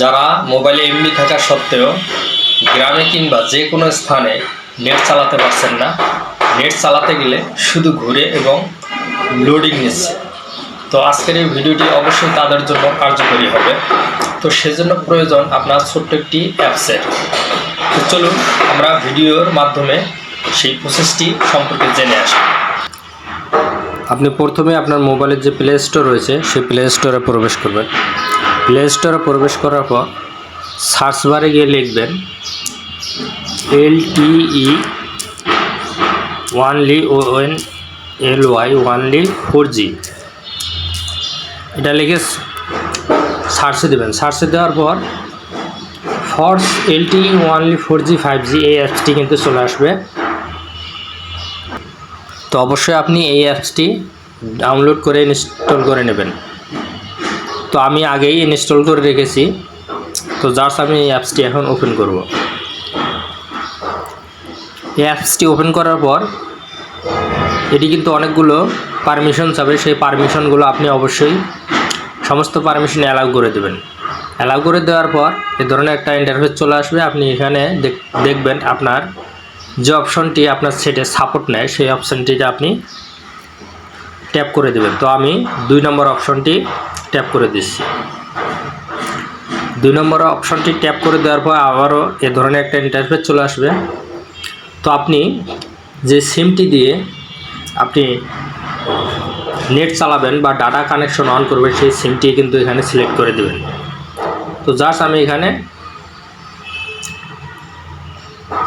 যারা মোবাইলে এমবি থাকা সত্ত্বেও গ্রামে কিংবা যে কোনো স্থানে নেট চালাতে পারছেন না, নেট চালাতে গেলে শুধু ঘুরে এবং লোডিং নিচ্ছে। তো আজকের এই ভিডিওটি অবশ্যই তাদের জন্য কার্যকরী হবে। তো সেজন্য প্রয়োজন আপনার ছোট্ট একটি অ্যাপসের তো চলুন আমরা ভিডিওর মাধ্যমে সেই প্রসেসটি সম্পর্কে জেনে আসি। আপনি প্রথমে আপনার মোবাইলের যে প্লে স্টোর রয়েছে, সেই প্লে স্টোরে প্রবেশ করবেন। প্লে স্টোরে প্রবেশ করার পর সার্চ বারে গিয়ে লিখবেন L TE only O N L Y only four G এটা লিখে সার্চে দেবেন। সার্চে দেওয়ার পর force LT only four G five G এই অ্যাপসটি কিন্তু চলে আসবে। তো অবশ্যই আপনি এই অ্যাপসটি ডাউনলোড করে ইনস্টল করে নেবেন। তো আমি আগেই ইনস্টল করে রেখেছি। তো জাস্ট আমি এই অ্যাপসটি এখন ওপেন করব। এই অ্যাপসটি ওপেন করার পর এটি কিন্তু অনেকগুলো পারমিশন চাবে। সেই পারমিশনগুলো আপনি অবশ্যই সমস্ত পারমিশন অ্যালাউ করে দেবেন। অ্যালাউ করে দেওয়ার পর এ ধরনের একটা ইন্টারফেস চলে আসবে। আপনি এখানে দেখ- দেখবেন আপনার যে অপশনটি আপনার সেটে সাপোর্ট নেয়, সেই অপশানটিতে আপনি ট্যাপ করে দেবেন। তো আমি দুই নম্বর অপশনটি ট্যাপ করে দিচ্ছি। দুই নম্বর অপশনটি ট্যাপ করে দেওয়ার পর আবারও এ ধরনের একটা ইন্টারফেস চলে আসবে। তো আপনি যে সিমটি দিয়ে আপনি নেট চালাবেন বা ডাটা কানেকশন অন করবেন, সেই সিমটি কিন্তু এখানে সিলেক্ট করে দেবেন। তো জাস্ট আমি এখানে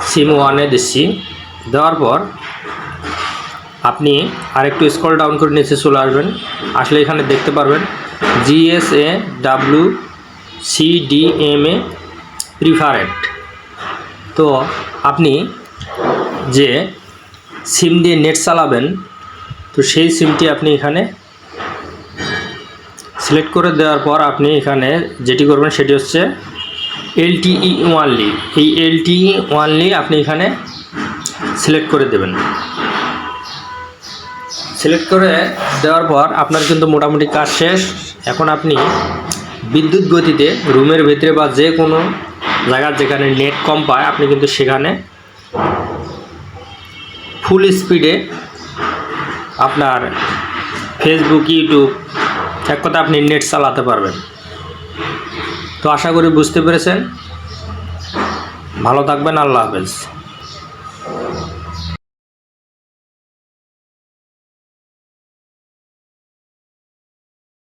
সিম ওয়ানে দিচ্ছি। দেওয়ার পর আপনি আরেকটু স্ক্রল ডাউন করে নিচে চলে আসবেন। আসলে এখানে দেখতে পারবেন জিএসএ ডাব্লু সিডিএমএ প্রিফারেন্ট তো আপনি যে সিম দিয়ে নেট চালাবেন, তো সেই সিমটি আপনি এখানে সিলেক্ট করে দেওয়ার পর আপনি এখানে যেটি করবেন সেটি হচ্ছে এলটিই ওয়ানলি এই এলটিই ওয়ানলি আপনি এখানে সিলেক্ট করে দেবেন। সিলেক্ট করে দেওয়ার পর আপনার কিন্তু মোটামুটি কাজ শেষ। এখন আপনি বিদ্যুৎ গতিতে রুমের ভিতরে বা যে কোনো জায়গার যেখানে নেট কম পায়, আপনি কিন্তু সেখানে ফুল স্পিডে আপনার ফেসবুক ইউটিউব এক কথা আপনি নেট চালাতে পারবেন। তো আশা করি বুঝতে পেরেছেন। ভালো থাকবেন আল্লাহ হাফেজ।